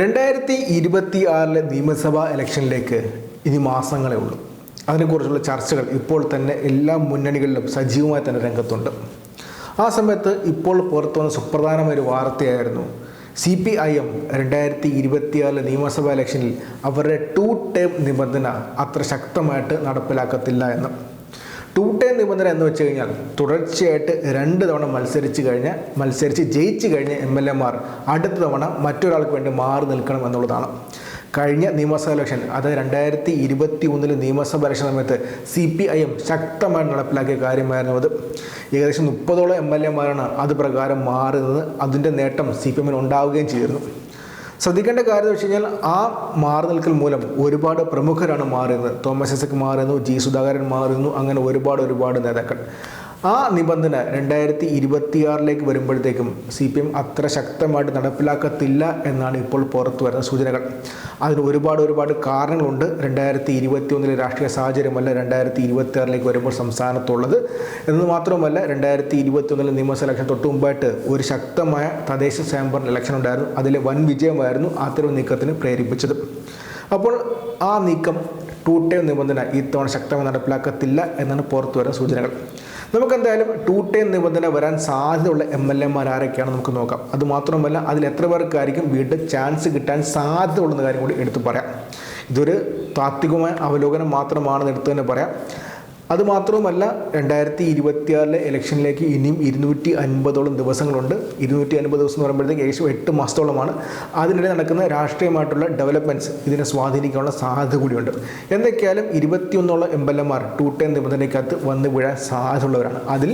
രണ്ടായിരത്തി ഇരുപത്തി ആറിലെ നിയമസഭാ ഇലക്ഷനിലേക്ക് ഇനി മാസങ്ങളേ ഉള്ളൂ. അതിനെക്കുറിച്ചുള്ള ചർച്ചകൾ ഇപ്പോൾ തന്നെ എല്ലാ മുന്നണികളിലും സജീവമായി തന്നെ രംഗത്തുണ്ട്. ആ സമയത്ത് ഇപ്പോൾ പുറത്തു വന്ന സുപ്രധാനമായ ഒരു വാർത്തയായിരുന്നു. സി പി ഐ എം രണ്ടായിരത്തി ഇരുപത്തിയാറിലെ നിയമസഭാ ഇലക്ഷനിൽ അവരുടെ ടു ടേം നിബന്ധന അത്ര ശക്തമായിട്ട് നടപ്പിലാക്കത്തില്ല എന്ന്. ടു ടൈം നിബന്ധന എന്ന് വെച്ച് കഴിഞ്ഞാൽ തുടർച്ചയായിട്ട് രണ്ട് തവണ മത്സരിച്ച് കഴിഞ്ഞ് മത്സരിച്ച് ജയിച്ചു കഴിഞ്ഞ എം എൽ എമാർ അടുത്ത തവണ മറ്റൊരാൾക്ക് വേണ്ടി മാറി നിൽക്കണം എന്നുള്ളതാണ്. കഴിഞ്ഞ നിയമസഭാ ഇലക്ഷൻ അത് രണ്ടായിരത്തി ഇരുപത്തി ഒന്നിലെ നിയമസഭാ ഇലക്ഷൻ സമയത്ത് സി പി ഐ എം ശക്തമായി നടപ്പിലാക്കിയ കാര്യമായിരുന്നു അത്. ഏകദേശം മുപ്പതോളം എം എൽ എമാരാണ് അത് പ്രകാരം മാറുന്നത്. അതിന്റെ നേട്ടം സി പി എമ്മിന് ഉണ്ടാവുകയും ചെയ്തിരുന്നു. ശ്രദ്ധിക്കേണ്ട കാര്യം എന്ന് വെച്ച് കഴിഞ്ഞാൽ ആ മാറി നിൽക്കൽ മൂലം ഒരുപാട് പ്രമുഖരാണ് മാറുന്നത് തോമസ് ഐസക് മാറുന്നു ജി സുധാകരൻ മാറുന്നു അങ്ങനെ ഒരുപാട് ഒരുപാട് നേതാക്കൾ. ആ നിബന്ധന രണ്ടായിരത്തി ഇരുപത്തിയാറിലേക്ക് വരുമ്പോഴത്തേക്കും സി പി എം അത്ര ശക്തമായിട്ട് നടപ്പിലാക്കത്തില്ല എന്നാണ് ഇപ്പോൾ പുറത്തു വരുന്ന സൂചനകൾ. അതിന് ഒരുപാട് ഒരുപാട് കാരണങ്ങളുണ്ട്. രണ്ടായിരത്തി ഇരുപത്തി ഒന്നിലെ രാഷ്ട്രീയ സാഹചര്യമല്ല രണ്ടായിരത്തി ഇരുപത്തി ആറിലേക്ക് വരുമ്പോൾ സംസ്ഥാനത്തുള്ളത്. എന്ന് മാത്രമല്ല രണ്ടായിരത്തി ഇരുപത്തി ഒന്നിലെ നിയമസഭ ഇലക്ഷൻ തൊട്ട് മുമ്പായിട്ട് ഒരു ശക്തമായ തദ്ദേശ സ്വയംഭരണ ഇലക്ഷൻ ഉണ്ടായിരുന്നു. അതിലെ വൻ വിജയമായിരുന്നു അത്തരം നീക്കത്തിന് പ്രേരിപ്പിച്ചത്. അപ്പോൾ ആ നീക്കം ടൂ ടൈം നിബന്ധന ഇത്തവണ ശക്തമായി നടപ്പിലാക്കത്തില്ല എന്നാണ് പുറത്തു വരുന്ന സൂചനകൾ. നമുക്കെന്തായാലും ടൂ ടൈം നിബന്ധന വരാൻ സാധ്യതയുള്ള എം എൽ എമാർ ആരൊക്കെയാണ് നമുക്ക് നോക്കാം. അതുമാത്രമല്ല അതിൽ എത്ര പേർക്കായിരിക്കും വീണ്ടും ചാൻസ് കിട്ടാൻ സാധ്യതയുള്ളെന്ന കാര്യം കൂടി എടുത്തു പറയാം. ഇതൊരു താത്വികമായ അവലോകനം മാത്രമാണെന്ന് എടുത്തു തന്നെ പറയാം. അതുമാത്രവുമല്ല രണ്ടായിരത്തി ഇരുപത്തിയാറിലെ ഇലക്ഷനിലേക്ക് ഇനിയും ഇരുന്നൂറ്റി അൻപതോളം ദിവസങ്ങളുണ്ട്. ഇരുന്നൂറ്റി അൻപത് ദിവസം എന്ന് പറയുമ്പോഴത്തേക്ക് ഏകദേശം എട്ട് മാസത്തോളമാണ്. അതിനിടെ നടക്കുന്ന രാഷ്ട്രീയമായിട്ടുള്ള ഡെവലപ്മെന്റ്സ് ഇതിനെ സ്വാധീനിക്കാനുള്ള സാധ്യത കൂടിയുണ്ട്. എന്തൊക്കെയാലും ഇരുപത്തിയൊന്നോളം എം എൽ എമാർ ടു ടെൻ നിബന്ധനയ്ക്കകത്ത് വന്നു വീഴാൻ സാധ്യതയുള്ളവരാണ്. അതിൽ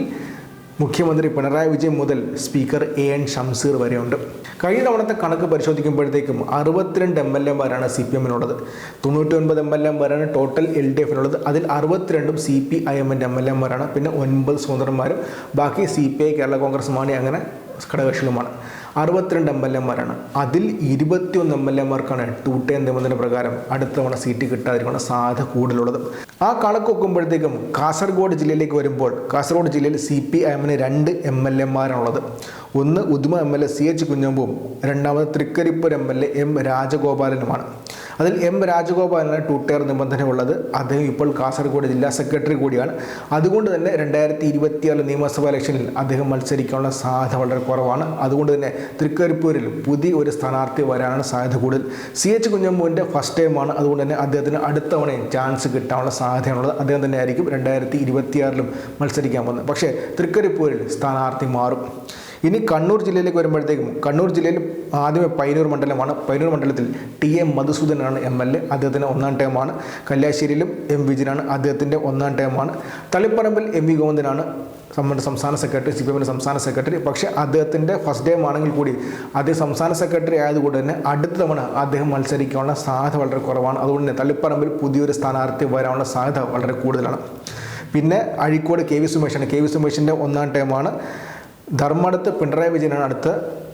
മുഖ്യമന്ത്രി പിണറായി വിജയൻ മുതൽ സ്പീക്കർ എ എൻ ഷംസീർ വരെയുണ്ട്. കഴിഞ്ഞ തവണത്തെ കണക്ക് പരിശോധിക്കുമ്പോഴത്തേക്കും അറുപത്തിരണ്ട് എം എൽ എമാരാണ് സി പി എമ്മിനുള്ളത്. തൊണ്ണൂറ്റി ഒൻപത് എം എൽ എമാരാണ് ടോട്ടൽ എൽ ഡി എഫിനുള്ളത്. അതിൽ അറുപത്തിരണ്ടും സി പി ഐ എമ്മിന്റെ എം എൽ എമാരാണ്. പിന്നെ ഒൻപത് സ്വതന്ത്രന്മാരും ബാക്കി C P I Kerala Congress Mani അങ്ങനെ ഘടകകക്ഷികളുമാണ്. അറുപത്തിരണ്ട് എം എൽ എമാരാണ്. അതിൽ ഇരുപത്തിയൊന്ന് എം എൽ എമാർക്കാണ് ടു ടെൻ നിബന്ധന പ്രകാരം അടുത്ത തവണ സീറ്റ് കിട്ടാതിരിക്കുന്ന സാധ്യത കൂടുതലുള്ളത്. ആ കണക്ക് നോക്കുമ്പോഴത്തേക്കും കാസർഗോഡ് ജില്ലയിലേക്ക് വരുമ്പോൾ കാസർഗോഡ് ജില്ലയിൽ സി പി ഐ എമ്മിന് രണ്ട് എം എൽ എമാരാണുള്ളത് ഒന്ന് Uduma M L A C H കുഞ്ഞമ്പും രണ്ടാമത് Trikaripur M L A M രാജഗോപാലനുമാണ്. അതിൽ എം രാജഗോപാലിന് ടൂട്ടേർ നിബന്ധനയുള്ളത്. അദ്ദേഹം ഇപ്പോൾ കാസർഗോഡ് ജില്ലാ സെക്രട്ടറി കൂടിയാണ്. അതുകൊണ്ട് തന്നെ രണ്ടായിരത്തി ഇരുപത്തിയാറ് നിയമസഭാ ഇലക്ഷനിൽ അദ്ദേഹം മത്സരിക്കാനുള്ള സാധ്യത വളരെ കുറവാണ്. അതുകൊണ്ട് തന്നെ തൃക്കരിപ്പൂരിൽ പുതിയ ഒരു സ്ഥാനാർത്ഥി വരാനാണ് സാധ്യത കൂടുതൽ. സി എച്ച് കുഞ്ഞമ്പുവിന്റെ ഫസ്റ്റ് ടൈമാണ് അതുകൊണ്ട് തന്നെ അദ്ദേഹത്തിന് അടുത്ത തവണയും ചാൻസ് കിട്ടാനുള്ള സാധ്യതയാണുള്ളത്. അദ്ദേഹം തന്നെ ആയിരിക്കും രണ്ടായിരത്തി ഇരുപത്തിയാറിലും മത്സരിക്കാൻ പോകുന്നത്. പക്ഷേ തൃക്കരിപ്പൂരിൽ സ്ഥാനാർത്ഥി മാറും. ഇനി കണ്ണൂർ ജില്ലയിലേക്ക് വരുമ്പോഴത്തേക്കും കണ്ണൂർ ജില്ലയിൽ ആദ്യമേ പൈനൂർ മണ്ഡലമാണ്. പൈനൂർ മണ്ഡലത്തിൽ ടി എം മധുസൂദനാണ് എം എൽ എ അദ്ദേഹത്തിന് ഒന്നാം ടേമാണ്. കല്യാശ്ശേരിയിലും എം വിജിനാണ് അദ്ദേഹത്തിന്റെ ഒന്നാം ടേമാണ്. തളിപ്പറമ്പിൽ എം വി ഗോവിന്ദനാണ് നമ്മുടെ സംസ്ഥാന സെക്രട്ടറി സി പി എമ്മിന്റെ സംസ്ഥാന സെക്രട്ടറി. പക്ഷേ അദ്ദേഹത്തിന്റെ ഫസ്റ്റ് ടൈം ആണെങ്കിൽ കൂടി അദ്ദേഹം സംസ്ഥാന സെക്രട്ടറി ആയതുകൊണ്ട് തന്നെ അടുത്ത തവണ അദ്ദേഹം മത്സരിക്കാനുള്ള സാധ്യത വളരെ കുറവാണ്. അതുകൊണ്ട് തന്നെ തളിപ്പറമ്പിൽ പുതിയൊരു സ്ഥാനാർത്ഥി വരാനുള്ള സാധ്യത വളരെ കൂടുതലാണ്. പിന്നെ അഴീക്കോട് കെ വി സുമേഷാണ്. കെ വി സുമേഷിന്റെ ഒന്നാം ടൈമാണ്. ധർമ്മടത്ത് പിണറായി വിജയനാണ് അടുത്ത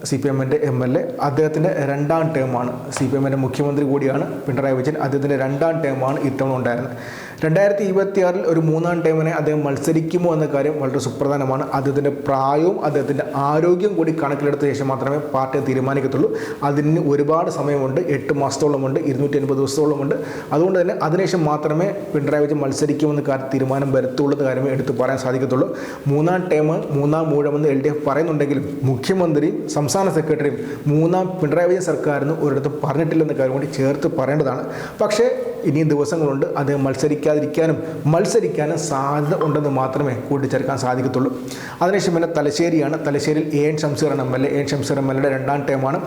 സി പി എമ്മിന്റെ എം എൽ എ. അദ്ദേഹത്തിന്റെ രണ്ടാം ടേമാണ് സി പി എമ്മിന്റെ മുഖ്യമന്ത്രി കൂടിയാണ് പിണറായി വിജയൻ. അദ്ദേഹത്തിന്റെ രണ്ടാം ടേമാണ് ഇത്തവണ ഉണ്ടായിരുന്നത്. രണ്ടായിരത്തി ഇരുപത്തിയാറിൽ ഒരു മൂന്നാം ടൈമിനെ അദ്ദേഹം മത്സരിക്കുമോ എന്ന കാര്യം വളരെ സുപ്രധാനമാണ്. അദ്ദേഹത്തിന്റെ പ്രായവും അദ്ദേഹത്തിന്റെ ആരോഗ്യം കൂടി കണക്കിലെടുത്ത ശേഷം മാത്രമേ പാർട്ടി തീരുമാനിക്കത്തുള്ളൂ. അതിന് ഒരുപാട് സമയമുണ്ട്. എട്ട് മാസത്തോളമുണ്ട്. ഇരുന്നൂറ്റി അൻപത് ദിവസത്തോളമുണ്ട്. അതുകൊണ്ട് തന്നെ അതിനുശേഷം മാത്രമേ പിണറായി വിജയൻ മത്സരിക്കുമെന്ന കാര്യം തീരുമാനം വരുത്തുള്ളൂ എന്ന കാര്യമേ എടുത്തു പറയാൻ സാധിക്കത്തുള്ളൂ. മൂന്നാം ടൈം മൂന്നാം മൂഴമെന്ന് എൽ ഡി എഫ് പറയുന്നുണ്ടെങ്കിലും മുഖ്യമന്ത്രിയും സംസ്ഥാന സെക്രട്ടറിയും മൂന്നാം പിണറായി വിജയൻ സർക്കാരിന് ഒരിടത്ത് പറഞ്ഞിട്ടില്ലെന്ന കാര്യം കൂടി ചേർത്ത് പറയേണ്ടതാണ്. പക്ഷേ ഇനിയും ദിവസങ്ങളുണ്ട്. അദ്ദേഹം മത്സരിക്കാതിരിക്കാനും മത്സരിക്കാനും സാധ്യത ഉണ്ടെന്ന് മാത്രമേ കൂട്ടിച്ചേർക്കാൻ സാധിക്കത്തുള്ളൂ. അതിനുശേഷം പിന്നെ തലശ്ശേരിയാണ്. തലശ്ശേരിയിൽ A N Shamseer M L A N Shamseer M L എയുടെ രണ്ടാം ടൈമാണ്.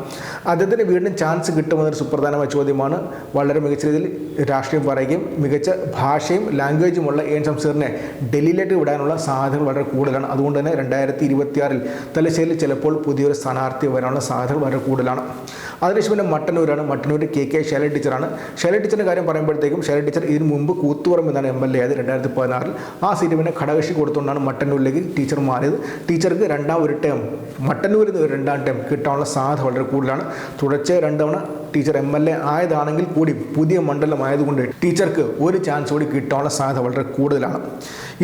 അദ്ദേഹത്തിന് വീണ്ടും ചാൻസ് കിട്ടുമെന്നൊരു സുപ്രധാനമായ ചോദ്യമാണ്. വളരെ മികച്ച രീതിയിൽ രാഷ്ട്രീയം പറയുകയും മികച്ച ഭാഷയും ലാംഗ്വേജുമുള്ള എ എൻ ഷംസീറിനെ ഡൽഹിയിലേക്ക് വിടാനുള്ള സാധ്യതകൾ വളരെ കൂടുതലാണ്. അതുകൊണ്ട് തന്നെ രണ്ടായിരത്തി ഇരുപത്തിയാറിൽ തലശ്ശേരിയിൽ ചിലപ്പോൾ പുതിയൊരു സ്ഥാനാർത്ഥി വരാനുള്ള സാധ്യതകൾ വളരെ കൂടുതലാണ്. അതിനുശേഷം പിന്നെ മട്ടന്നൂരാണ്. മട്ടന്നൂർ കെ കെ ശൈല ടീച്ചറാണ്. ശൈല ടീച്ചറിന്റെ കാര്യം പറയുമ്പോഴത്തേക്കും ശൈല ടീച്ചർ ഇതിന് മുമ്പ് കൂത്തുപറമ്പ് എന്നാണ് എം എൽ എ ആയത് രണ്ടായിരത്തി പതിനാറിൽ ആ സീറ്റ് പിന്നെ ഘടകക്ഷി കൊടുത്തുകൊണ്ടാണ് മട്ടന്നൂരിലേക്ക് ടീച്ചർ മാറിയത്. ടീച്ചർക്ക് രണ്ടാം ഒരു ടേം മട്ടന്നൂരിൽ നിന്ന് രണ്ടാം ടേം കിട്ടാനുള്ള സാധ്യത വളരെ കൂടുതലാണ്. തുടർച്ചയായി രണ്ട് തവണ ടീച്ചർ എം എൽ എ ആയതാണെങ്കിൽ കൂടി പുതിയ മണ്ഡലം ആയതുകൊണ്ട് ടീച്ചർക്ക് ഒരു ചാൻസ് കൂടി കിട്ടാനുള്ള സാധ്യത വളരെ കൂടുതലാണ്.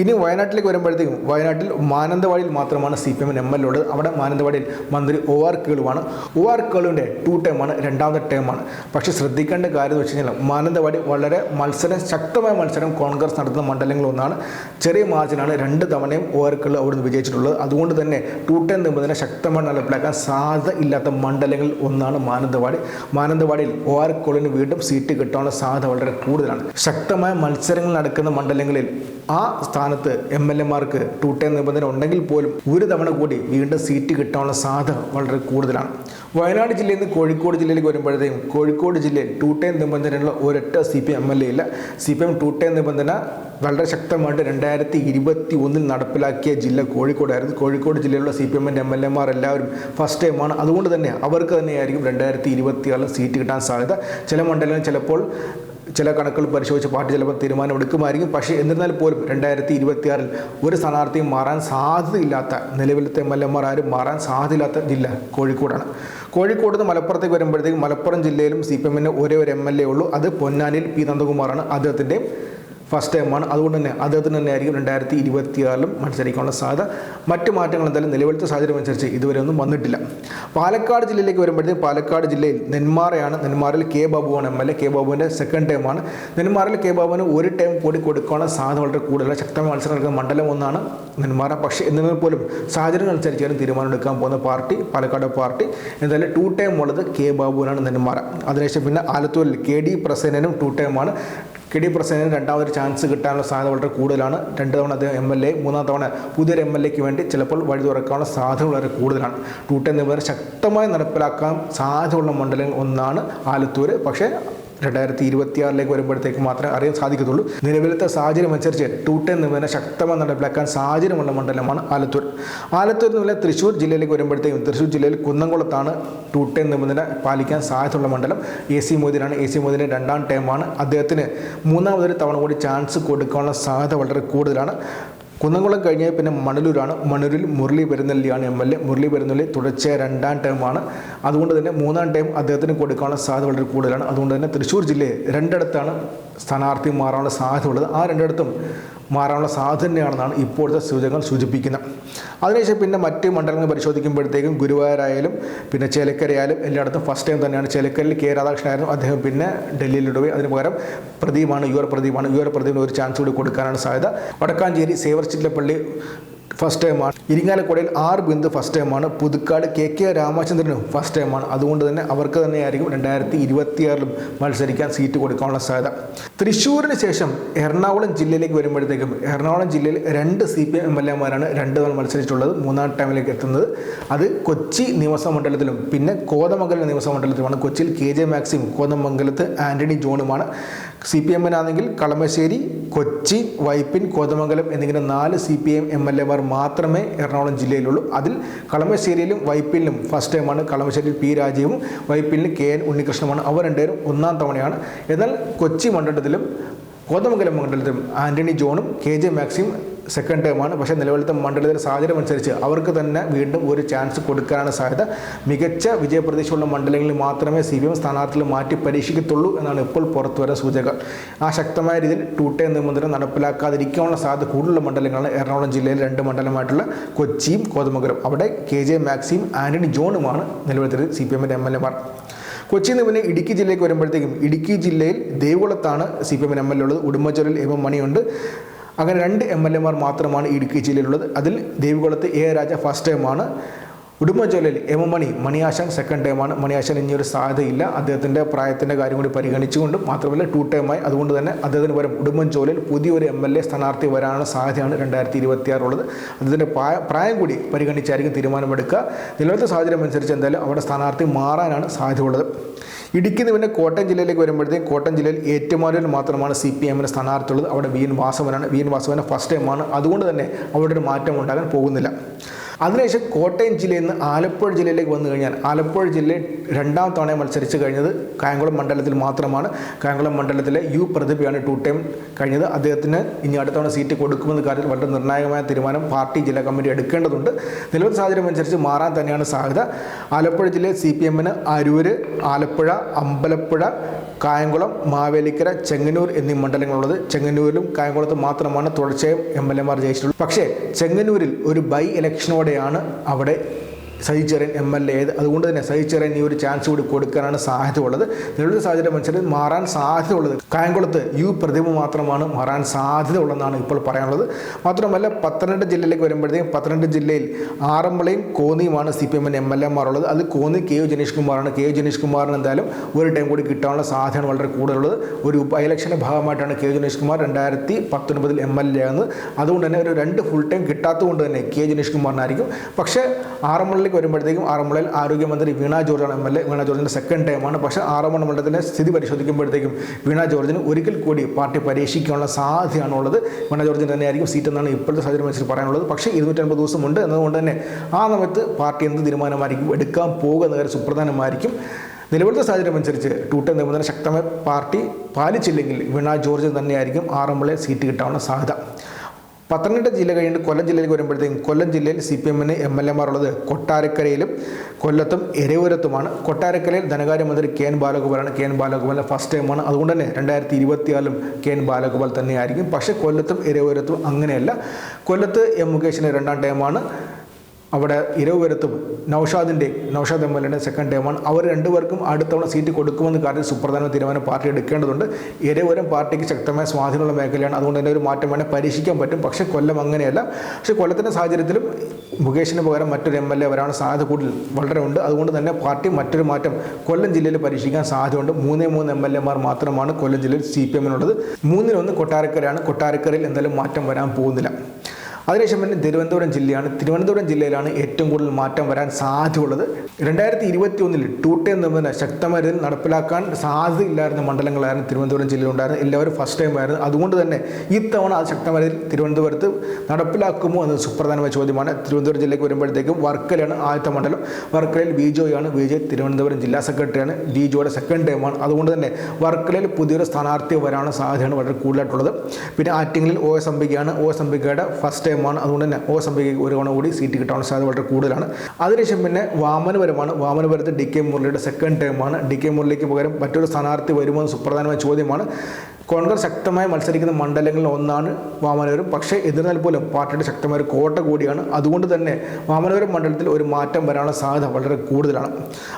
ഇനി വയനാട്ടിലേക്ക് വരുമ്പോഴത്തേക്കും വയനാട്ടിൽ മാനന്തവാടിയിൽ മാത്രമാണ് C P M L A ഉള്ളത്. അവിടെ മാനന്തവാടിയിൽ മന്ത്രി ഒ ആർ കേളുവാണ്. ഒ ആർ കേളുവിന്റെ ടു ടേമാണ് രണ്ടാമത്തെ ടേമാണ് പക്ഷേ ശ്രദ്ധിക്കേണ്ട കാര്യം എന്ന് വെച്ച് കഴിഞ്ഞാൽ മാനന്തവാടി വളരെ മത്സരം ശക്തമായ മത്സരം കോൺഗ്രസ് നടത്തുന്ന മണ്ഡലങ്ങളൊന്നാണ് ചെറിയ മാർജിനാണ് രണ്ട് തവണയും ഒ ആർ കേളു അവിടുന്ന് വിജയിച്ചിട്ടുള്ളത്. അതുകൊണ്ട് തന്നെ ടു ടെൻ നിബന്ധന ശക്തമായി നടപ്പിലാക്കാൻ സാധ്യത ഇല്ലാത്ത മണ്ഡലങ്ങളിൽ ഒന്നാണ് മാനന്തവാടി മാനന്തവാടിയിൽ ഒ ആർ കോളിന് വീണ്ടും സീറ്റ് കിട്ടാനുള്ള സാധ്യത വളരെ കൂടുതലാണ്. ശക്തമായ മത്സരങ്ങൾ നടക്കുന്ന മണ്ഡലങ്ങളിൽ ആ സ്ഥാനത്ത് എം എൽ എമാർക്ക് ടൂട്ടേ നിബന്ധന ഉണ്ടെങ്കിൽ പോലും ഒരു തവണ കൂടി വീണ്ടും സീറ്റ് കിട്ടാനുള്ള സാധ്യത വളരെ കൂടുതലാണ്. വയനാട് ജില്ലയിൽ നിന്ന് കോഴിക്കോട് ജില്ലയിലേക്ക് വരുമ്പോഴത്തേക്കും കോഴിക്കോട് ജില്ലയിൽ ടൂട്ടേ നിബന്ധനയുള്ള ഒരൊറ്റ C P M L A ഇല്ല. സി പി എം ടൂട്ടേ നിബന്ധന വളരെ ശക്തമായിട്ട് രണ്ടായിരത്തി ഇരുപത്തി ഒന്നിൽ നടപ്പിലാക്കിയ ജില്ല കോഴിക്കോടായിരുന്നു. കോഴിക്കോട് ജില്ലയിലുള്ള സി പി എമ്മിന്റെ എം എൽ എമാർ എല്ലാവരും ഫസ്റ്റ് ടൈമാണ് അതുകൊണ്ട് തന്നെ അവർക്ക് തന്നെയായിരിക്കും രണ്ടായിരത്തി ഇരുപത്തി ആറിൽ സീറ്റ് കിട്ടാൻ സാധ്യത. ചില മണ്ഡലങ്ങളിൽ ചിലപ്പോൾ ചില കണക്കുകൾ പരിശോധിച്ച് പാർട്ടി ചിലപ്പോൾ തീരുമാനം എടുക്കുമായിരിക്കും. പക്ഷേ എന്നിരുന്നാൽ പോലും രണ്ടായിരത്തി ഇരുപത്തിയാറിൽ ഒരു സ്ഥാനാർത്ഥിയും മാറാൻ സാധ്യതയില്ലാത്ത നിലവിലത്തെ എം എൽ എമാർ ആരും മാറാൻ സാധ്യതയില്ലാത്ത ജില്ല കോഴിക്കോടാണ്. കോഴിക്കോട് നിന്ന് മലപ്പുറത്തേക്ക് വരുമ്പോഴത്തേക്കും മലപ്പുറം ജില്ലയിലും സി പി എമ്മിന് ഒരേ ഒരു എം എൽ എ ഉള്ളൂ. അത് പൊന്നാനിയിൽ പി നന്ദകുമാറാണ്. അദ്ദേഹത്തിന്റെയും ഫസ്റ്റ് ടൈമാണ് അതുകൊണ്ട് തന്നെ അദ്ദേഹത്തിന് തന്നെ ആയിരിക്കും രണ്ടായിരത്തി ഇരുപത്തിയാറിലും മത്സരിക്കാനുള്ള സാധ്യത. മറ്റ് മാറ്റങ്ങൾ എന്തായാലും നിലവിലത്തെ സാഹചര്യം അനുസരിച്ച് ഇതുവരെ ഒന്നും വന്നിട്ടില്ല. പാലക്കാട് ജില്ലയിലേക്ക് വരുമ്പോഴത്തേക്കും പാലക്കാട് ജില്ലയിൽ നെന്മാറയാണ്. നെന്മാറിൽ കെ ബാബുവാണ് എം എൽ എ. കെ ബാബുവിന്റെ സെക്കൻഡ് ടൈമാണ് നെന്മാറിൽ കെ ബാബുവിന് ഒരു ടൈം കൂടി കൊടുക്കാനുള്ള സാധ്യത വളരെ കൂടുതലാണ്. ശക്തമായ മത്സരം നടക്കുന്ന മണ്ഡലം ഒന്നാണ് നെന്മാറ. പക്ഷേ എന്നിരുന്നാൽ പോലും സാഹചര്യം അനുസരിച്ചാണ് തീരുമാനം എടുക്കാൻ പോകുന്ന പാർട്ടി പാലക്കാട് പാർട്ടി. എന്തായാലും ടു ടൈം ഉള്ളത് കെ ബാബുവിനാണ് നെന്മാറ. അതിനുശേഷം പിന്നെ ആലത്തൂരിൽ കെ ഡി പ്രസേനനും ടു ടൈമാണ് കെ ഡി പ്രസേനന് രണ്ടാമതൊരു ചാൻസ് കിട്ടാനുള്ള സാധ്യത വളരെ കൂടുതലാണ്. രണ്ട് തവണ അദ്ദേഹം എം എൽ എ മൂന്നാം തവണ പുതിയൊരു എം എൽ എക്ക് വേണ്ടി ചിലപ്പോൾ വഴി തുറക്കാനുള്ള സാധ്യത വളരെ കൂടുതലാണ്. ടൂട്ടെ നിബന്ധന ശക്തമായി നടപ്പിലാക്കാൻ സാധ്യതയുള്ള മണ്ഡലങ്ങൾ ഒന്നാണ് ആലത്തൂർ പക്ഷേ രണ്ടായിരത്തി ഇരുപത്തിയാറിലേക്ക് വരുമ്പോഴത്തേക്ക് മാത്രമേ അറിയാൻ സാധിക്കത്തുള്ളൂ. നിലവിലത്തെ സാഹചര്യം അനുസരിച്ച് ടൂട്ടെ നിബന്ധന ശക്തമായി നടപ്പിലാക്കാൻ സാഹചര്യമുള്ള മണ്ഡലമാണ് ആലത്തൂർ. ആലത്തൂർ നില തൃശ്ശൂർ ജില്ലയിലേക്ക് വരുമ്പോഴത്തേക്കും തൃശ്ശൂർ ജില്ലയിൽ കുന്നംകുളത്താണ് ടൂട്ടെ നിബന്ധന പാലിക്കാൻ സാധ്യതയുള്ള മണ്ഡലം. എ സി മോദിനാണ്. എ സി മോദിന്റെ രണ്ടാം ടൈമാണ് അദ്ദേഹത്തിന് മൂന്നാമതൊരു തവണ കൂടി ചാൻസ് കൊടുക്കാനുള്ള സാധ്യത വളരെ കൂടുതലാണ്. കുന്നംകുളം കഴിഞ്ഞ പിന്നെ മണലൂരാണ്. മണലൂരിൽ Murali പെരുന്നെല്ലിയാണ് M L A Murali Perunelli തുടർച്ചയായ രണ്ടാം ടൈമാണ് അതുകൊണ്ട് തന്നെ മൂന്നാം ടൈം അദ്ദേഹത്തിന് കൊടുക്കാനുള്ള സാധ്യത വളരെ കൂടുതലാണ്. അതുകൊണ്ട് തന്നെ തൃശ്ശൂർ ജില്ലയെ രണ്ടിടത്താണ് സ്ഥാനാർത്ഥി മാറാനുള്ള സാധ്യത ഉള്ളത്. ആ രണ്ടിടത്തും മാറാനുള്ള സാധ്യത തന്നെയാണെന്നാണ് ഇപ്പോഴത്തെ സൂചകങ്ങൾ സൂചിപ്പിക്കുന്നത്. അതിനുശേഷം പിന്നെ മറ്റ് മണ്ഡലങ്ങൾ പരിശോധിക്കുമ്പോഴത്തേക്കും ഗുരുവായൂരായാലും പിന്നെ ചേലക്കരയായാലും എല്ലായിടത്തും ഫസ്റ്റ് ടൈം തന്നെയാണ്. ചേലക്കരയിൽ കെ രാധാകൃഷ്ണനായിരുന്നു. അദ്ദേഹം പിന്നെ ഡൽഹിയിലിടുകയും അതിന് പകരം പ്രദീപാണ് യുവർ പ്രദീപാണ് യുവർ പ്രദീപിന് ഒരു ചാൻസ് കൂടി കൊടുക്കാനാണ് സാധ്യത. വടക്കാഞ്ചേരി സേവർ ചിറ്റപ്പള്ളി ഫസ്റ്റ് ടൈമാണ് ഇരിങ്ങാലക്കുടയിൽ ആർ ബിന്ദു ഫസ്റ്റ് ടൈമാണ് പുതുക്കാട് കെ കെ രാമചന്ദ്രനും ഫസ്റ്റ് ടൈമാണ് അതുകൊണ്ട് തന്നെ അവർക്ക് തന്നെയായിരിക്കും രണ്ടായിരത്തി ഇരുപത്തിയാറിലും മത്സരിക്കാൻ സീറ്റ് കൊടുക്കാനുള്ള സാധ്യത. തൃശ്ശൂരിന് ശേഷം എറണാകുളം ജില്ലയിലേക്ക് വരുമ്പോഴത്തേക്കും എറണാകുളം ജില്ലയിൽ രണ്ട് സി പി എം എൽ എമാരാണ് രണ്ട് തവണ മത്സരിച്ചിട്ടുള്ളത്. മൂന്നാം ടൈമിലേക്ക് എത്തുന്നത്. അത് കൊച്ചി നിയമസഭാ മണ്ഡലത്തിലും പിന്നെ കോതമംഗലം നിയമസഭാ മണ്ഡലത്തിലുമാണ് കൊച്ചിയിൽ കെ ജെ മാക്സിം കോതമംഗലത്ത് ആന്റണി ജോണുമാണ്. സി പി എമ്മിനാണെങ്കിൽ കളമശ്ശേരി കൊച്ചി വൈപ്പിൻ കോതമംഗലം എന്നിങ്ങനെ നാല് C P M M L എമാർ മാത്രമേ എറണാകുളം ജില്ലയിലുള്ളൂ. അതിൽ കളമശ്ശേരിയിലും വൈപ്പിനിലും ഫസ്റ്റ് ടൈമാണ് കളമശ്ശേരിയിൽ പി രാജീവും വൈപ്പിനിൽ കെ എൻ ഉണ്ണികൃഷ്ണമാണ് അവർ രണ്ടുപേരും ഒന്നാം തവണയാണ്. എന്നാൽ കൊച്ചി മണ്ഡലത്തിലും കോതമംഗലം മണ്ഡലത്തിലും ആന്റണി ജോണും കെ ജെ മാക്സിം സെക്കൻഡ് ടേമാണ് പക്ഷേ നിലവിലത്തെ മണ്ഡലത്തിലെ സാഹചര്യം അനുസരിച്ച് അവർക്ക് തന്നെ വീണ്ടും ഒരു ചാൻസ് കൊടുക്കാനാണ് സാധ്യത. മികച്ച വിജയപ്രതീക്ഷയുള്ള മണ്ഡലങ്ങളിൽ മാത്രമേ സി പി എം സ്ഥാനാർത്ഥികൾ മാറ്റി പരീക്ഷിക്കത്തുള്ളൂ എന്നാണ് ഇപ്പോൾ പുറത്തു വരുന്ന സൂചക ആ ശക്തമായ രീതിയിൽ ടൂട്ടേ നിബന്ധനം നടപ്പിലാക്കാതിരിക്കാനുള്ള സാധ്യത കൂടുതലുള്ള മണ്ഡലങ്ങളാണ് എറണാകുളം ജില്ലയിൽ രണ്ട് മണ്ഡലമായിട്ടുള്ള കൊച്ചിയും കോതമംഗലം അവിടെ കെ ജെ മാക്സിയും ആന്റണി ജോണുമാണ് നിലവിലത്തെ സി പി എമ്മിന്റെ എം എൽ എമാർ കൊച്ചിയിൽ നിന്ന് പിന്നെ ഇടുക്കി ജില്ലയ്ക്ക് വരുമ്പോഴത്തേക്കും ഇടുക്കി ജില്ലയിൽ ദേവികുളത്താണ് സി പി എമ്മിന് എം എൽ എ ഉള്ളത്. ഉടുമ്പച്ചോലിൽ എം എം മണിയുണ്ട്. അങ്ങനെ രണ്ട് എം എൽ എമാർ മാത്രമാണ് ഇടുക്കി ജില്ലയിലുള്ളത് അതിൽ ദേവികുളത്ത് എ രാജ ഫസ്റ്റ് ടൈമാണ് ഉടുമ്പൻചോലയിൽ എം മണി മണിയാശാൻ സെക്കൻഡ് ടൈമാണ് മണിയാശാൻ ഇനിയൊരു സാധ്യതയില്ല. അദ്ദേഹത്തിന്റെ പ്രായത്തിന്റെ കാര്യം കൂടി പരിഗണിച്ചുകൊണ്ട് മാത്രമല്ല ടു ടൈമായി അതുകൊണ്ട് തന്നെ അദ്ദേഹത്തിന് പകരം ഉടുമ്പൻചോലയിൽ പുതിയൊരു എം എൽ എ സ്ഥാനാർത്ഥി വരാനുള്ള സാധ്യതയാണ് രണ്ടായിരത്തി ഇരുപത്തിയാറുള്ളത് അദ്ദേഹത്തിന്റെ പ്രായം കൂടി പരിഗണിച്ചായിരിക്കും തീരുമാനമെടുക്കുക. നിലവിലത്തെ സാഹചര്യം അനുസരിച്ച് എന്തായാലും അവിടെ സ്ഥാനാർത്ഥി മാറാനാണ് സാധ്യതയുള്ളത്. ഇടുക്കി നിന്ന് കോട്ടയം ജില്ലയിലേക്ക് വരുമ്പോഴത്തേക്കും കോട്ടയം ജില്ലയിൽ ഏറ്റുമാനൂരിൽ മാത്രമാണ് സി പി എമ്മിന് സ്ഥാനാർത്ഥിയുള്ളത്. അവിടെ വി എൻ വാസവനാണ്. വി എൻ വാസവന് ഫസ്റ്റ് ടൈമാണ് അതുകൊണ്ട് തന്നെ അവിടെ ഒരു മാറ്റം ഉണ്ടാകാൻ പോകുന്നില്ല. അതിനുശേഷം കോട്ടയം ജില്ലയിൽ നിന്ന് ആലപ്പുഴ ജില്ലയിലേക്ക് വന്നു കഴിഞ്ഞാൽ ആലപ്പുഴ ജില്ലയിൽ രണ്ടാം തവണ മത്സരിച്ച് കഴിഞ്ഞത് കായംകുളം മണ്ഡലത്തിൽ മാത്രമാണ്. കായംകുളം മണ്ഡലത്തിലെ യു പ്രതിഭയാണ് ടു ടൈം കഴിഞ്ഞത്. അദ്ദേഹത്തിന് ഇനി അടുത്ത തവണ സീറ്റ് കൊടുക്കുമെന്ന കാര്യത്തിൽ വളരെ നിർണായകമായ തീരുമാനം പാർട്ടി ജില്ലാ കമ്മിറ്റി എടുക്കേണ്ടതുണ്ട്. നിലവിൽ സാഹചര്യം അനുസരിച്ച് മാറാൻ തന്നെയാണ് സാധ്യത. ആലപ്പുഴ ജില്ലയിൽ സി പി എമ്മിന് അരൂര് ആലപ്പുഴ അമ്പലപ്പുഴ കായംകുളം മാവേലിക്കര ചെങ്ങന്നൂർ എന്നീ മണ്ഡലങ്ങളുള്ളത്. ചെങ്ങന്നൂരിലും കായംകുളത്തും മാത്രമാണ് തുടർച്ചയായും എം എൽ എമാർ ജയിച്ചിട്ടുള്ളത്. പക്ഷേ ചെങ്ങന്നൂരിൽ ഒരു ബൈ ഇലക്ഷനോടെയാണ് അവിടെ Saji Cherian M L A അതുകൊണ്ട് തന്നെ സഹിച്ചറിയൻ ഈ ഒരു ചാൻസ് കൂടി കൊടുക്കാനാണ് സാധ്യത ഉള്ളത് നിലവിലെ സാഹചര്യം അനുസരിച്ച് മാറാൻ സാധ്യത ഉള്ളത് കായംകുളത്ത് യു പ്രതിഭ മാത്രമാണ് മാറാൻ സാധ്യത ഉള്ളതെന്നാണ് ഇപ്പോൾ പറയാനുള്ളത്. മാത്രമല്ല പത്തനംതിട്ട ജില്ലയിലേക്ക് വരുമ്പോഴത്തേക്കും പത്തനംതിട്ട ജില്ലയിൽ ആറന്മുളയും കോന്നിയുമാണ് സി പി എമ്മിന് എം എൽ എമാരുള്ളത് അത് കോന്നി കെ യു ജനീഷ് കുമാറാണ് കെ യു ജനീഷ് കുമാറിന് എന്തായാലും ഒരു ടൈം കൂടി കിട്ടാനുള്ള സാധ്യതയാണ് വളരെ കൂടുതലുള്ളത്. ഒരു ബൈ ഇലക്ഷന്റെ ഭാഗമായിട്ടാണ് കെ ജനീഷ് കുമാർ രണ്ടായിരത്തി പത്തൊൻപതിൽ എം എൽ എ ആകുന്നത്. അതുകൊണ്ട് തന്നെ ഒരു രണ്ട് ഫുൾ ടൈം കിട്ടാത്തതുകൊണ്ട് തന്നെ കെ ജനീഷ് കുമാറിനായിരിക്കും പക്ഷേ ആറന്മുളയിലേക്ക് വരുമ്പോഴത്തേക്കും ആറന്മുളയിൽ ആരോഗ്യമന്ത്രി വീണ ജോർജാണ് എം എൽ എ. വീണ ജോർജിന്റെ സെക്കൻഡ് ടൈമാണ് പക്ഷേ ആറന്മുള മണ്ഡലത്തിലെ സ്ഥിതി പരിശോധിക്കുമ്പോഴത്തേക്കും വീണ ജോർജിന് ഒരിക്കൽ കൂടി പാർട്ടി പരീക്ഷിക്കാനുള്ള സാധ്യതയാണുള്ളത്. വീണ ജോർജിന് തന്നെയായിരിക്കും സീറ്റ് എന്നാണ് ഇപ്പോഴത്തെ സാഹചര്യം മനസ്സിൽ പറയാനുള്ളത്. പക്ഷേ ഇരുന്നൂറ്റൻപത് ദിവസമുണ്ട് എന്നതുകൊണ്ട് തന്നെ ആ സമയത്ത് പാർട്ടി എന്ത് തീരുമാനമായിരിക്കും? എടുക്കാൻ പോകുക എന്ന കാര്യം സുപ്രധാനമായിരിക്കും. നിലവിലത്തെ സാഹചര്യം അനുസരിച്ച് ടൂട്ടൻ നിബന്ധന ശക്തമായ പാർട്ടി പാലിച്ചില്ലെങ്കിൽ വീണ ജോർജ് തന്നെയായിരിക്കും ആറന്മുളയിൽ സീറ്റ് കിട്ടാനുള്ള സാധ്യത. പത്തനംതിട്ട ജില്ല കഴിഞ്ഞിട്ട് കൊല്ലം ജില്ലയിലേക്ക് വരുമ്പോഴത്തേക്കും കൊല്ലം ജില്ലയിൽ സി പി എമ്മിന് എം എൽ എമാരുള്ളത് കൊട്ടാരക്കരയിലും കൊല്ലത്തും എരവുരത്തുമാണ്. കൊട്ടാരക്കരയിൽ ധനകാര്യമന്ത്രി കെ എൻ ബാലഗോപാലാണ്. കെ എൻ ബാലഗോപാലിന്റെ ഫസ്റ്റ് ടൈമാണ് അതുകൊണ്ട് തന്നെ രണ്ടായിരത്തി ഇരുപത്തിയാലും കെ എൻ ബാലഗോപാൽ തന്നെയായിരിക്കും. പക്ഷേ കൊല്ലത്തും എരവുരത്തും അങ്ങനെയല്ല. കൊല്ലത്ത് എം മുകേഷിന് രണ്ടാം ടൈമാണ് അവിടെ ഇരവുവരത്തും നൌഷാദിന്റെ നൌഷാദ് എം എൽ എയുടെ സെക്കൻഡ് ടൈമാണ് അവർ രണ്ടുപേർക്കും അടുത്തവണ സീറ്റ് കൊടുക്കുമെന്ന് കാര്യത്തിൽ സുപ്രധാന തീരുമാനം പാർട്ടി എടുക്കേണ്ടതുണ്ട്. ഇരവരും പാർട്ടിക്ക് ശക്തമായ സ്വാധീനമുള്ള മേഖലയാണ്. അതുകൊണ്ട് തന്നെ ഒരു മാറ്റം വേണേൽ പരീക്ഷിക്കാൻ പറ്റും. പക്ഷേ കൊല്ലം അങ്ങനെയല്ല. പക്ഷേ കൊല്ലത്തിന്റെ സാഹചര്യത്തിലും മുകേഷിന് പകരം മറ്റൊരു എം എൽ എ വരാനുള്ള സാധ്യത കൂടുതൽ വളരെ ഉണ്ട്. അതുകൊണ്ട് തന്നെ പാർട്ടി മറ്റൊരു മാറ്റം കൊല്ലം ജില്ലയിൽ പരീക്ഷിക്കാൻ സാധ്യതയുണ്ട്. മൂന്നേ മൂന്ന് എം എൽ എമാർ മാത്രമാണ് കൊല്ലം ജില്ലയിൽ സി പി എമ്മിനുള്ളത്. മൂന്നിലൊന്ന് കൊട്ടാരക്കരയാണ്. കൊട്ടാരക്കരയിൽ എന്തായാലും മാറ്റം വരാൻ പോകുന്നില്ല. അതിനുശേഷം പിന്നെ തിരുവനന്തപുരം ജില്ലയാണ്. തിരുവനന്തപുരം ജില്ലയിലാണ് ഏറ്റവും കൂടുതൽ മാറ്റം വരാൻ സാധ്യതയുള്ളത്. രണ്ടായിരത്തി ഇരുപത്തി ഒന്നിൽ ടൂട്ടെ നിബന്ധന ശക്തമായ രീതിയിൽ നടപ്പിലാക്കാൻ സാധ്യതയില്ലായിരുന്ന മണ്ഡലങ്ങളായിരുന്നു തിരുവനന്തപുരം ജില്ലയിലുണ്ടായിരുന്നത്. എല്ലാവരും ഫസ്റ്റ് ടൈം ആയിരുന്നു. അതുകൊണ്ട് തന്നെ ഇത്തവണ അത് ശക്തമായ രീതിയിൽ തിരുവനന്തപുരത്ത് നടപ്പിലാക്കുമോ എന്നത് സുപ്രധാനമായ ചോദ്യമാണ്. തിരുവനന്തപുരം ജില്ലയ്ക്ക് വരുമ്പോഴത്തേക്കും വർക്കലയാണ് ആദ്യത്തെ മണ്ഡലം. വർക്കലയിൽ ബി ജോയാണ് ബി ജെ തിരുവനന്തപുരം ജില്ലാ സെക്രട്ടറിയാണ്. ബി ജോയുടെ സെക്കൻഡ് ടൈമാണ് അതുകൊണ്ട് തന്നെ വർക്കലയിൽ പുതിയൊരു സ്ഥാനാർത്ഥി വരാനുള്ള സാധ്യതയാണ് വളരെ കൂടുതലായിട്ടുള്ളത്. പിന്നെ ആറ്റിങ്ങലിൽ ഒ എസ് അംബികയാണ്. ഒ എസ് അംബികയുടെ ഫസ്റ്റ് ടൈമാണ് അതുകൊണ്ട് തന്നെ ഓ സഭയ്ക്ക് ഒരു തവണ കൂടി സീറ്റ് കിട്ടാനുള്ള സാധ്യത വളരെ കൂടുതലാണ്. അതിനുശേഷം പിന്നെ വാമനപരമാണ് വാമനപുരത്ത് ഡി കെ മുരളിയുടെ സെക്കൻഡ് ടൈമാണ് ഡി കെ മുരളിക്ക് പകരം മറ്റൊരു സ്ഥാനാർത്ഥി വരുമോ എന്ന് സുപ്രധാനമായ ചോദ്യമാണ്. കോൺഗ്രസ് ശക്തമായി മത്സരിക്കുന്ന മണ്ഡലങ്ങളിൽ ഒന്നാണ് വാമനപുരം. പക്ഷേ എതിർന്നാൽ പോലും പാർട്ടിയുടെ ശക്തമായ ഒരു കോട്ട കൂടിയാണ്. അതുകൊണ്ട് തന്നെ വാമനപുരം മണ്ഡലത്തിൽ ഒരു മാറ്റം വരാനുള്ള സാധ്യത വളരെ കൂടുതലാണ്.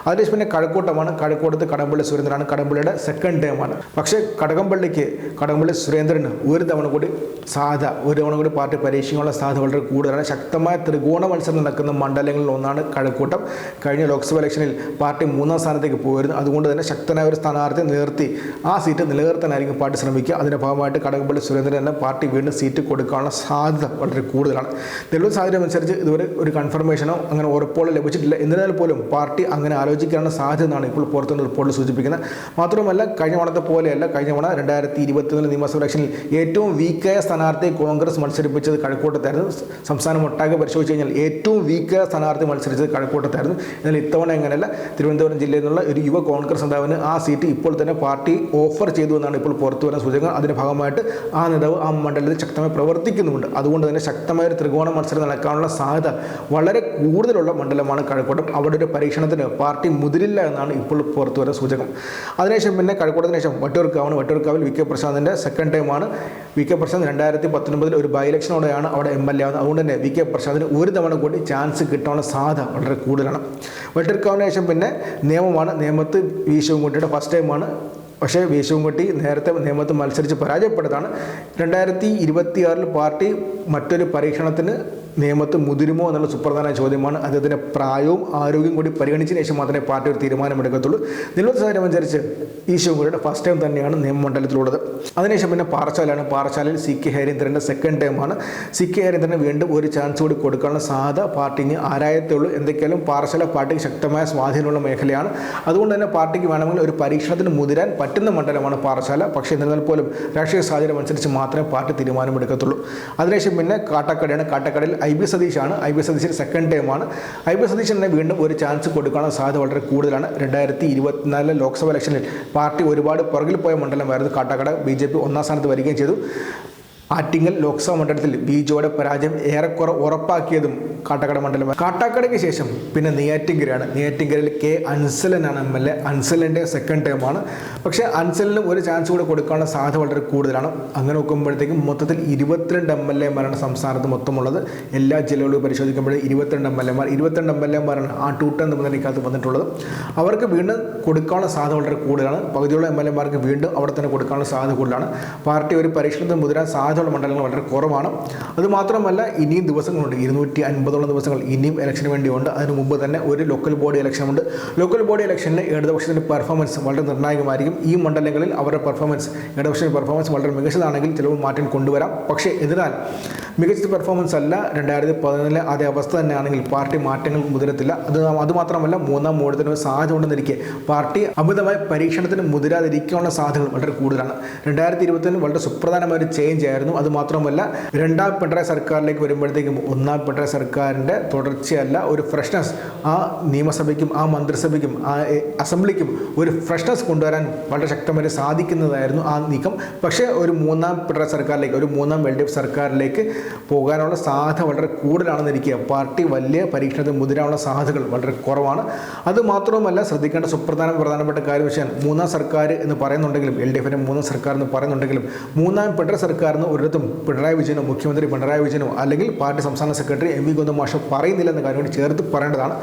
അതിനുശേഷം പിന്നെ കഴക്കൂട്ടമാണ്. കഴക്കൂട്ടത്ത് കടമ്പള്ളി സുരേന്ദ്രനാണ് കടമ്പള്ളിയുടെ സെക്കൻഡ് ടൈമാണ് പക്ഷേ കടകംപള്ളിക്ക് കടകംപള്ളി സുരേന്ദ്രന് ഒരു തവണ കൂടി സാധ്യത ഒരു തവണ കൂടി പാർട്ടി പരീക്ഷിക്കാനുള്ള സാധ്യത വളരെ കൂടുതലാണ്. ശക്തമായ ത്രികോണ മത്സരം നടക്കുന്ന മണ്ഡലങ്ങളിൽ ഒന്നാണ് കഴക്കൂട്ടം. കഴിഞ്ഞ ലോക്സഭാ ഇലക്ഷനിൽ പാർട്ടി മൂന്നാം സ്ഥാനത്തേക്ക് പോയിരുന്നു. അതുകൊണ്ട് തന്നെ ശക്തനായ ഒരു സ്ഥാനാർത്ഥി നിർത്തി ആ സീറ്റ് നിലനിർത്താനായിരിക്കും പാർട്ടി ശ്രമിക്കുക. അതിന്റെ ഭാഗമായിട്ട് കടകംപള്ളി സുരേന്ദ്രൻ തന്നെ പാർട്ടി വീണ്ടും സീറ്റ് കൊടുക്കാനുള്ള സാധ്യത വളരെ കൂടുതലാണ്. നിലവിൽ സാഹചര്യം അനുസരിച്ച് ഇതുവരെ ഒരു കൺഫർമേഷനോ അങ്ങനെ ഉറപ്പോളോ ലഭിച്ചിട്ടില്ല. എന്നിരുന്നാൽ പോലും പാർട്ടി അങ്ങനെ ആലോചിക്കാനുള്ള സാധ്യത എന്നാണ് ഇപ്പോൾ പുറത്തുനിന്ന് റിപ്പോർട്ടിൽ സൂചിപ്പിക്കുന്നത്. മാത്രമല്ല കഴിഞ്ഞ തവണത്തെ പോലെയല്ല. കഴിഞ്ഞ തവണ രണ്ടായിരത്തി ഇരുപത്തിയൊന്നിൽ നിയമസഭ ഇലക്ഷനിൽ ഏറ്റവും വീക്കായ സ്ഥാനാർത്ഥിയെ കോൺഗ്രസ് മത്സരിപ്പിച്ചത് കഴക്കൂട്ടത്തായിരുന്നു സംസ്ഥാനം ഒട്ടാകെ പരിശോധിച്ച് കഴിഞ്ഞാൽ ഏറ്റവും വീക്ക് സ്ഥാനാർത്ഥി മത്സരിച്ചത് കഴക്കൂട്ടത്തായിരുന്നു. എന്നാൽ ഇത്തവണ എങ്ങനെയല്ല തിരുവനന്തപുരം ജില്ലയിൽ നിന്നുള്ള ഒരു യുവ കോൺഗ്രസ് നേതാവിന് ആ സീറ്റ് ഇപ്പോൾ തന്നെ പാർട്ടി ഓഫർ ചെയ്തു എന്നാണ് ഇപ്പോൾ പുറത്തു വരുന്ന സൂചന അതിന്റെ ഭാഗമായിട്ട് ആ നേതാവ് ആ മണ്ഡലത്തിൽ ശക്തമായി പ്രവർത്തിക്കുന്നുമുണ്ട്. അതുകൊണ്ട് തന്നെ ശക്തമായ ഒരു ത്രികോണ മത്സരം നടക്കാനുള്ള സാധ്യത വളരെ കൂടുതലുള്ള മണ്ഡലമാണ് കഴക്കൂട്ടം. അവിടെ ഒരു പരീക്ഷണത്തിന് പാർട്ടി മുതിരില്ല എന്നാണ് ഇപ്പോൾ പുറത്തു വരുന്ന സൂചകം. അതിനുശേഷം പിന്നെ കഴക്കൂട്ടത്തിന് ശേഷം വട്ടൂർക്കാവാണ് വട്ടൂർക്കാവിൽ വി കെ പ്രസാദിന്റെ സെക്കൻഡ് ടൈമാണ് വി കെ പ്രസാദ് രണ്ടായിരത്തി പത്തൊൻപതിൽ ഒരു ബൈ ഇലക്ഷനോടെയാണ് അവിടെ എം എൽ എ ആവുന്നത് അതുകൊണ്ട് തന്നെ വി കെ പ്രശാന്തിന് ഒരു തവണ കൂടി ചാൻസ് കിട്ടാനുള്ള സാധ്യത വളരെ കൂടുതലാണ്. വെട്ടർ കോമ്പിനേഷൻ പിന്നെ നിയമമാണ്. നിയമത്ത് വി ശിവൻകുട്ടിയുടെ ഫസ്റ്റ് ടൈമാണ് പക്ഷേ വി ശിവൻകുട്ടി നേരത്തെ നിയമത്ത് മത്സരിച്ച് പരാജയപ്പെട്ടതാണ് രണ്ടായിരത്തി ഇരുപത്തിയാറിൽ പാർട്ടി മറ്റൊരു പരീക്ഷണത്തിന് നിയമത്ത് മുതിരുമോ എന്നുള്ള സുപ്രധാന ചോദ്യമാണ്. അദ്ദേഹത്തിന്റെ പ്രായവും ആരോഗ്യം കൂടി പരിഗണിച്ച ശേഷം മാത്രമേ പാർട്ടി ഒരു തീരുമാനമെടുക്കത്തുള്ളൂ. നിലവിലെ സാഹചര്യം അനുസരിച്ച് ഈ ഫസ്റ്റ് ടൈം തന്നെയാണ് നിയമമണ്ഡലത്തിലുള്ളത്. അതിനുശേഷം പിന്നെ പാറശാലയാണ് പാറശാലയിൽ സി കെ ഹരീന്ദ്രന്റെ സെക്കൻഡ് ടൈമാണ് സി കെ ഹരീന്ദ്രന് വീണ്ടും ഒരു ചാൻസ് കൂടി കൊടുക്കാനുള്ള സാധ്യത പാർട്ടിക്ക് ആരായത്തേ ഉള്ളൂ എന്തൊക്കെയാലും പാറശാല പാർട്ടിക്ക് ശക്തമായ സ്വാധീനമുള്ള മേഖലയാണ്. അതുകൊണ്ട് തന്നെ പാർട്ടിക്ക് വേണമെങ്കിൽ ഒരു പരീക്ഷണത്തിന് മുതിരാൻ പറ്റുന്ന മണ്ഡലമാണ് പാറശാല പക്ഷേ എന്നിരുന്നാൽ പോലും രാഷ്ട്രീയ സാഹചര്യം അനുസരിച്ച് മാത്രമേ പാർട്ടി തീരുമാനമെടുക്കത്തുള്ളൂ. അതിനുശേഷം പിന്നെ കാട്ടക്കടയാണ്. കാട്ടക്കടയിൽ ഐ ബി സതീഷാണ് ഐ ബി സതീഷിന്റെ സെക്കൻഡ് ടൈമാണ് ഐ ബി സതീശൻ തന്നെ വീണ്ടും ഒരു ചാൻസ് കൊടുക്കാനുള്ള സാധ്യത വളരെ കൂടുതലാണ്. രണ്ടായിരത്തി ഇരുപത്തിനാലിലെ ലോക്സഭാ ഇലക്ഷനിൽ പാർട്ടി ഒരുപാട് പുറകിൽ പോയ മണ്ഡലമായിരുന്നു കാട്ടാക്കട. ബി ജെ പി ഒന്നാം സ്ഥാനത്ത് വരികയും ചെയ്തു. ആറ്റിങ്ങൽ ലോക്സഭാ മണ്ഡലത്തിൽ ബി ജോയുടെ പരാജയം ഏറെക്കുറെ ഉറപ്പാക്കിയതും കാട്ടാക്കട മണ്ഡലം. കാട്ടാക്കടയ്ക്ക് ശേഷം പിന്നെ നെയ്യാറ്റിങ്കരയാണ്. നെയ്യാറ്റിങ്കരയിൽ കെ അൻസലനാണ് എം എൽ എ. അൻസലിന്റെ സെക്കൻഡ് ടേമാണ് പക്ഷേ അൻസലിന് ഒരു ചാൻസ് കൂടെ കൊടുക്കാനുള്ള സാധ്യത വളരെ കൂടുതലാണ്. അങ്ങനെ നോക്കുമ്പോഴത്തേക്കും മൊത്തത്തിൽ ഇരുപത്തിരണ്ട് എം എൽ എമാരാണ് സംസ്ഥാനത്ത് മൊത്തമുള്ളത്. എല്ലാ ജില്ലകളും പരിശോധിക്കുമ്പോൾ ഇരുപത്തിരണ്ട് എം എൽ എമാർ ഇരുപത്തിരണ്ട് എം എൽ എമാരാണ് ആ ടൂട്ടൻ നിബന്ധനയ്ക്കകത്ത് വന്നിട്ടുള്ളത്. അവർക്ക് വീണ്ടും കൊടുക്കാനുള്ള സാധ്യത വളരെ കൂടുതലാണ്. പകുതിയുള്ള എം എൽ എമാർക്ക് വീണ്ടും അവിടെ തന്നെ കൊടുക്കാനുള്ള സാധ്യത കൂടുതലാണ്. പാർട്ടി ഒരു പരീക്ഷണത്തിന് മുതിരാൻ സാധ്യതയുള്ള മണ്ഡലങ്ങൾ വളരെ കുറവാണ്. അതുമാത്രമല്ല ഇനിയും ദിവസങ്ങളുണ്ട്. ഇരുന്നൂറ്റി അൻപതോളം ദിവസങ്ങൾ ഇനിയും ഇലക്ഷന് വേണ്ടിയുണ്ട്. അതിന് മുമ്പ് തന്നെ ഒരു ലോക്കൽ ബോഡി ഇലക്ഷനുണ്ട് ലോക്കൽ ബോഡി ഇലക്ഷനിൽ ഇടതുപക്ഷത്തിന്റെ പെർഫോമൻസ് വളരെ നിർണായകമായിരിക്കും. ഈ മണ്ഡലങ്ങളിൽ അവരുടെ പെർഫോമൻസ് ഇടതുപക്ഷത്തിന്റെ പെർഫോമൻസ് വളരെ മികച്ചതാണെങ്കിൽ ചിലപ്പോൾ മാറ്റം കൊണ്ടുവരാം. പക്ഷേ എന്നാൽ മികച്ച പെർഫോമൻസ് അല്ല. രണ്ടായിരത്തി പതിനൊന്നിലെ അതേ അവസ്ഥ തന്നെയാണെങ്കിൽ പാർട്ടി മാറ്റങ്ങൾ മുതിരത്തില്ല. അത് അതുമാത്രമല്ല മൂന്നാം മൂടത്തിന് സാധ്യത ഉണ്ടെന്നിരിക്കെ പാർട്ടി അമിതമായ പരീക്ഷണത്തിന് മുതിരാതിരിക്കാനുള്ള സാധ്യതകൾ വളരെ കൂടുതലാണ്. രണ്ടായിരത്തി ഇരുപത്തിന് വളരെ സുപ്രധാനമായ ഒരു ചേഞ്ച് ആയിരുന്നു അതുമാത്രമല്ല രണ്ടാം പിണറായി സർക്കാരിലേക്ക് വരുമ്പോഴത്തേക്കും ഒന്നാം പിണറായി സർക്കാരിന്റെ തുടർച്ചയല്ല ഒരു ഫ്രഷ്നസ് ആ നിയമസഭയ്ക്കും ആ മന്ത്രിസഭയ്ക്കും ആ അസംബ്ലിക്കും ഒരു ഫ്രഷ്നസ് കൊണ്ടുവരാൻ വളരെ ശക്തമായി സാധിക്കുന്നതായിരുന്നു ആ നീക്കം. പക്ഷേ ഒരു മൂന്നാം പിണറായി സർക്കാരിലേക്ക് ഒരു മൂന്നാം എൽ ഡി എഫ് സർക്കാരിലേക്ക് പോകാനുള്ള സാധ്യത വളരെ കൂടുതലാണെന്നിരിക്കുക. പാർട്ടി വലിയ പരീക്ഷണത്തിൽ മുതിരാനുള്ള സാധ്യതകൾ വളരെ കുറവാണ്. അത് മാത്രവുമല്ല ശ്രദ്ധിക്കേണ്ട സുപ്രധാന പ്രധാനപ്പെട്ട കാര്യം വെച്ചാൽ മൂന്നാം സർക്കാർ എന്ന് പറയുന്നുണ്ടെങ്കിലും എൽ ഡി എഫിന്റെ മൂന്നാം സർക്കാർ എന്ന് പറയുന്നുണ്ടെങ്കിലും മൂന്നാം പിണറായി സർക്കാരിന് ഒരിടത്തും പിണറായി വിജയനോ മുഖ്യമന്ത്രി പിണറായി വിജയനോ അല്ലെങ്കിൽ പാർട്ടി സംസ്ഥാന സെക്രട്ടറി എം വി മാഷ പറയുന്നില്ല എന്ന കാര്യം കൂടി ചേർത്ത് പറയേണ്ടതാണ്.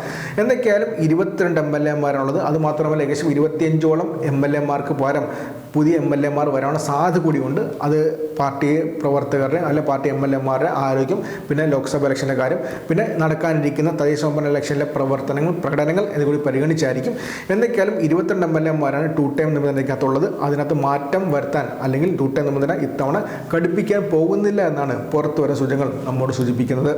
എന്തൊക്കെയായാലും ഇരുപത്തിരണ്ട് എം എൽ എമാരാണുള്ളത് അതുമാത്രമല്ല ഏകദേശം ഇരുപത്തിയഞ്ചോളം എം എൽ എമാർക്ക് പകരം പുതിയ എം എൽ എമാർ വരാനുള്ള സാധ്യത കൂടിയുണ്ട്. അത് പാർട്ടി പ്രവർത്തകരുടെ അല്ലെ പാർട്ടി എം എൽ എമാരുടെ ആരോഗ്യം പിന്നെ ലോക്സഭ ഇലക്ഷന്റെ കാര്യം പിന്നെ നടക്കാനിരിക്കുന്ന തദ്ദേശഭരണ ഇലക്ഷനിലെ പ്രവർത്തനങ്ങൾ പ്രകടനങ്ങൾ എന്നിവ പരിഗണിച്ചായിരിക്കും. എന്തൊക്കെയാലും ഇരുപത്തിരണ്ട് എം എൽ എമാരാണ് ടു ടൈം നിബന്ധനയ്ക്കകത്തുള്ളത്. അതിനകത്ത് മാറ്റം വരുത്താൻ അല്ലെങ്കിൽ ടു ടൈം നിബന്ധന ഇത്തവണ കടുപ്പിക്കാൻ പോകുന്നില്ല എന്നാണ് പുറത്തു വരുന്ന സൂചനകൾ നമ്മോട് സൂചിപ്പിക്കുന്നത്.